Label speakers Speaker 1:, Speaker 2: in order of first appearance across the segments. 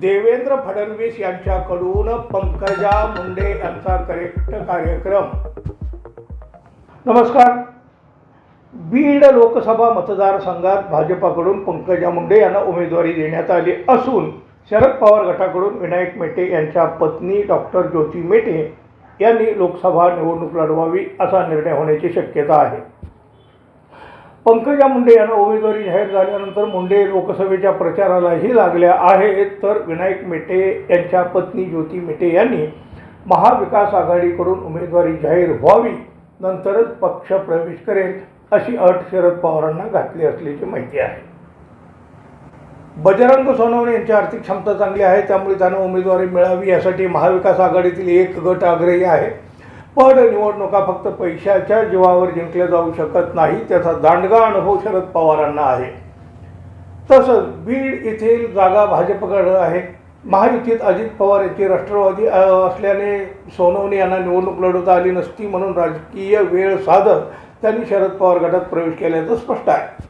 Speaker 1: देवेंद्र फडणवीस यांच्याकडून पंकजा मुंडे यांचा करेक्ट कार्यक्रम. नमस्कार. बीड लोकसभा मतदारसंघात भाजपाकडून पंकजा मुंडे यांना उमेदवारी देण्यात आली असून शरद पवार गटाकडून विनायक मेटे यांच्या पत्नी डॉक्टर ज्योती मेटे यांनी लोकसभा निवडणूक लढवावी असा निर्णय होण्याची शक्यता आहे. पंकजा मुंडे यांना उमेदवारी जाहीर झाल्यानंतर मुंडे लोकसभेच्या प्रचारालाही लागल्या आहेत. तर विनायक मेटे यांच्या पत्नी ज्योती मेटे यांनी महाविकास आघाडीकडून उमेदवारी जाहीर व्हावी नंतरच पक्ष प्रवेश करेल अशी अट शरद पवारांना घातली असल्याची माहिती आहे. बजरंग सोनवणे यांची आर्थिक क्षमता चांगली आहे त्यामुळे त्यांना उमेदवारी मिळावी यासाठी महाविकास आघाडीतील एक गट आग्रही आहे. पण निवडणुका फक्त पैशाच्या जीवावर जिंकल्या जाऊ शकत नाही त्याचा दांडगा अनुभव शरद पवारांना आहे. तसंच बीड येथील जागा भाजपकडे आहे. महायुतीत अजित पवार यांची राष्ट्रवादी असल्याने सोनवणे यांना निवडणूक लढवता आली नसती म्हणून राजकीय वेळ साधत त्यांनी शरद पवार गटात प्रवेश केल्याचं स्पष्ट आहे.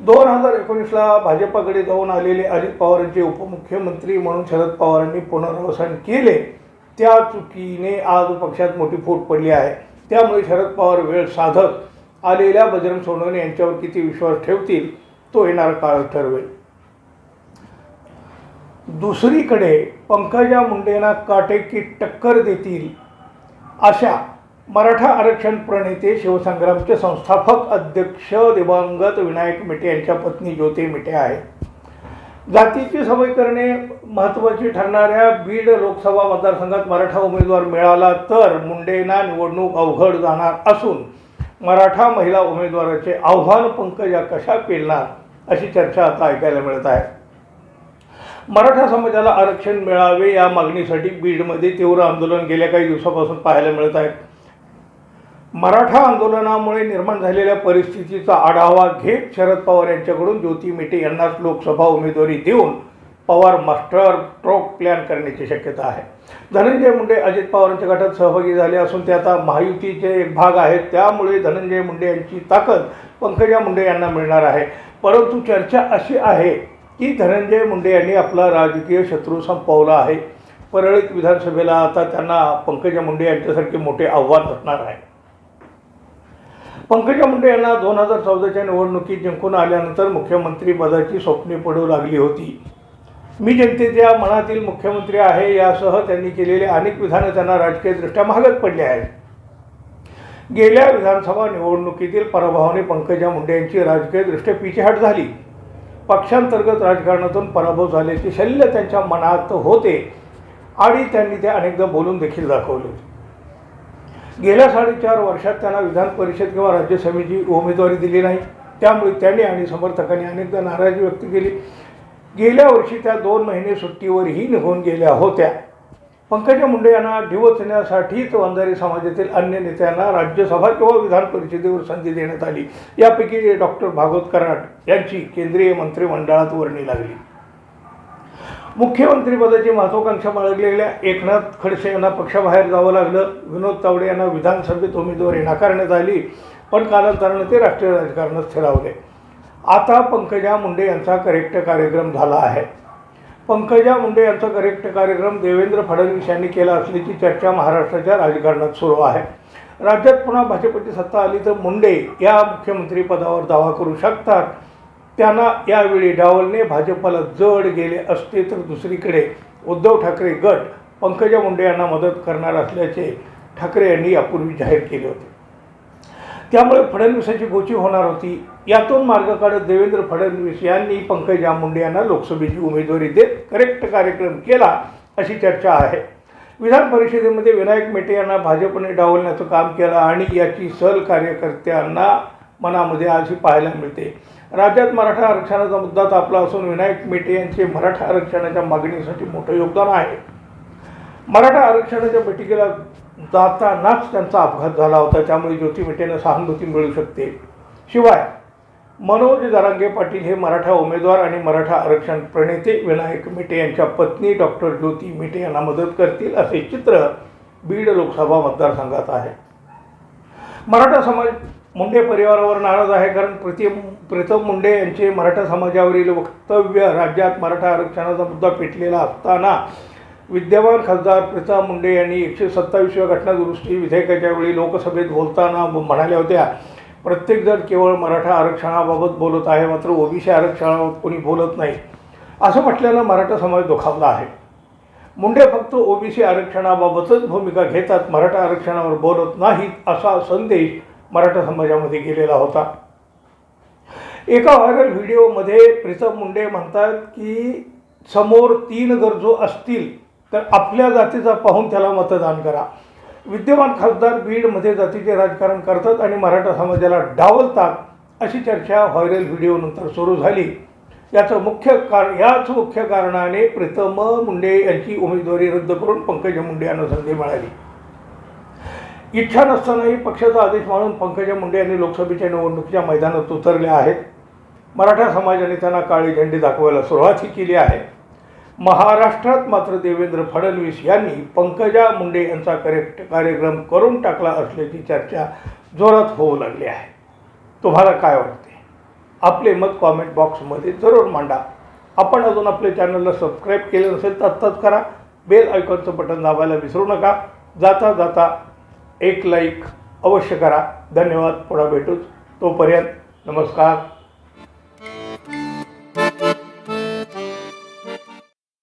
Speaker 1: दोन हजार एकोणीसला भाजपाकडे जाऊन आलेले अजित पवारांचे उपमुख्यमंत्री म्हणून शरद पवारांनी पुनर्वसन केले. त्या चुकीने आज पक्षात मोठी फूट पडली आहे. त्यामुळे शरद पवार वेळ साधत आलेल्या बजरंग सोनवणे यांच्यावर किती विश्वास ठेवतील तो येणारा काळ ठरवेल. दुसरीकडे पंकजा मुंडेंना काटेकी टक्कर देतील अशा मराठा आरक्षण प्रणेते शिवसंग्रामचे संस्थापक अध्यक्ष दिवंगत विनायक मिटे यांच्या पत्नी ज्योती मिटे आहेत. जातीची सवय करणे महत्त्वाची ठरणाऱ्या बीड लोकसभा मतदारसंघात मराठा उमेदवार मिळाला तर मुंडेंना निवडणूक अवघड जाणार असून मराठा महिला उमेदवाराचे आव्हान पंकजा कशा पेलणार अशी चर्चा आता ऐकायला मिळत आहे. मराठा समाजाला आरक्षण मिळावे या मागणीसाठी बीडमध्ये तीव्र आंदोलन गेल्या काही दिवसापासून पाहायला मिळत आहे. मराठा आंदोलनामुळे निर्माण झालेल्या परिस्थितीचा आढावा घेत शरद पवार यांच्याकडून ज्योती मेटे यांनाच लोकसभा उमेदवारी देऊन पवार मास्टर ट्रोक प्लॅन करण्याची शक्यता आहे. धनंजय मुंडे अजित पवारांच्या गटात सहभागी झाले असून ते आता महायुतीचे एक भाग आहेत. त्यामुळे धनंजय मुंडे यांची ताकद पंकजा मुंडे यांना मिळणार आहे. परंतु चर्चा अशी आहे की धनंजय मुंडे यांनी आपला राजकीय शत्रू संपवला आहे. परळीत विधानसभेला आता त्यांना पंकजा मुंडे यांच्यासारखे मोठे आव्हान असणार आहे. पंकजा मुंडे यांना दोन हजार चौदाच्या निवडणुकीत जिंकून आल्यानंतर मुख्यमंत्री पदाची स्वप्ने पडू लागली होती. मी जनतेच्या मनातील मुख्यमंत्री आहे यासह त्यांनी केलेले अनेक विधानं त्यांना राजकीयदृष्ट्या महागत पडली आहेत. गेल्या विधानसभा निवडणुकीतील पराभवाने पंकजा मुंडे यांची राजकीयदृष्ट्या पिछेहाट झाली. पक्षांतर्गत राजकारणातून पराभव झाल्याचे शल्य त्यांच्या मनात होते आणि त्यांनी ते अनेकदा बोलून देखील दाखवले. गेल्या साडेचार वर्षात त्यांना विधान परिषद किंवा राज्यसभेची उमेदवारी दिली नाही. त्यामुळे त्यांनी आणि समर्थकांनी अनेकदा नाराजी व्यक्त केली. गेल्या वर्षी त्या दोन महिने सुट्टीवरही निघून गेल्या होत्या. पंकजा मुंडे यांना डिवचण्यासाठीच वंजारी समाजातील अन्य नेत्यांना राज्यसभा किंवा विधान परिषदेवर संधी देण्यात आली. यापैकी डॉक्टर भागवत कराड यांची केंद्रीय मंत्रिमंडळात वर्णी लागली. मुख्यमंत्रीपदाची महत्वाकांक्षा बाळगलेल्या एकनाथ खडसे यांना पक्षाबाहेर जावं लागलं. विनोद तावडे यांना विधानसभेत उमेदवारी नाकारण्यात आली पण कालांतरानं ते राष्ट्रीय राजकारणात स्थिरावले. आता पंकजा मुंडे यांचा करेक्ट कार्यक्रम झाला आहे. पंकजा मुंडे यांचा करेक्ट कार्यक्रम देवेंद्र फडणवीस यांनी केला असल्याची चर्चा महाराष्ट्राच्या राजकारणात सुरू आहे. राज्यात पुन्हा भाजपची सत्ता आली तर मुंडे या मुख्यमंत्रीपदावर दावा करू शकतात. त्यांना यावेळी डावलने भाजपला जड गेले असते तर दुसरीकडे उद्धव ठाकरे गट पंकजा मुंडे यांना मदत करणार असल्याचे ठाकरे यांनी यापूर्वी जाहीर केले होते. त्यामुळे फडणवीसांची गोची होणार होती. यातून मार्ग काढत देवेंद्र फडणवीस यांनी पंकजा मुंडे यांना लोकसभेची उमेदवारी देत करेक्ट कार्यक्रम केला अशी चर्चा आहे. विधान परिषदेमध्ये विनायक मेटे यांना भाजपने डावलण्याचं काम केलं आणि याची सहल कार्यकर्त्यांना मनामध्ये आजही पाहायला मिळते. राज्यात मराठा आरक्षणाचा मुद्दा तापला असून विनायक मेटे यांचे मराठा आरक्षणाच्या मागणीसाठी मोठं योगदान आहे. मराठा आरक्षणाच्या बैठकीला जातानाच त्यांचा अपघात झाला होता. त्यामुळे ज्योती मेटेनं सहानुभूती मिळू शकते. शिवाय मनोज दारांगे पाटील हे मराठा उमेदवार आणि मराठा आरक्षण प्रणेते विनायक मेटे यांच्या पत्नी डॉक्टर ज्योती मेटे यांना मदत करतील असे चित्र बीड लोकसभा मतदारसंघात आहे. मराठा समाज मुंडे परिवारावर नाराज आहे कारण प्रति प्रीतम मुंडे यांचे मराठा समाजावरील वक्तव्य राज्यात मराठा आरक्षणाचा मुद्दा पेटलेला असताना विद्यमान खासदार प्रीतम मुंडे यांनी एकशे सत्तावीसव्या घटनादुरुस्ती विधेयकाच्या वेळी लोकसभेत बोलताना म्हणाल्या होत्या प्रत्येकजण केवळ मराठा आरक्षणाबाबत बोलत आहे मात्र ओबीसी आरक्षणाबाबत कोणी बोलत नाही. असं म्हटल्यानं मराठा समाज दुखावला आहे. मुंडे फक्त ओबीसी आरक्षणाबाबतच भूमिका घेतात मराठा आरक्षणावर बोलत नाहीत असा संदेश मराठा समाजामध्ये गेलेला होता. एका व्हायरल व्हिडिओमध्ये प्रीतम मुंडे म्हणतात की समोर तीन गरजू असतील तर आपल्या जातीचा पाहून त्याला मतदान करा. विद्यमान खासदार बीडमध्ये जातीचे राजकारण करतात आणि मराठा समाजाला डावलतात अशी चर्चा व्हायरल व्हिडिओनंतर सुरू झाली. याचं मुख्य कारण याच मुख्य कारणाने प्रीतम मुंडे यांची उमेदवारी रद्द करून पंकजा मुंडे यांना संधी मिळाली. इच्छा नसतानाही पक्षाचा आदेश मानून पंकजा मुंडे यांनी लोकसभेच्या निवडणुकीच्या मैदानात उतरले आहेत. मराठा समाजाने त्यांना काळी झेंडी दाखवायला सुरुवातही केली आहे. महाराष्ट्रात मात्र देवेंद्र फडणवीस यांनी पंकजा मुंडे यांचा करेक्ट कार्यक्रम करून टाकला असल्याची चर्चा जोरात होऊ लागली आहे. तुम्हाला काय वाटते? आपले मत कॉमेंट बॉक्समध्ये जरूर मांडा. आपण अजून आपल्या चॅनलला सबस्क्राईब केले नसेल तर आत्ताच करा. बेल आयकॉनचं बटन दाबायला विसरू नका. जाता जाता एक लाईक अवश्य करा. धन्यवाद. पुन्हा भेटूच. तोपर्यंत नमस्कार.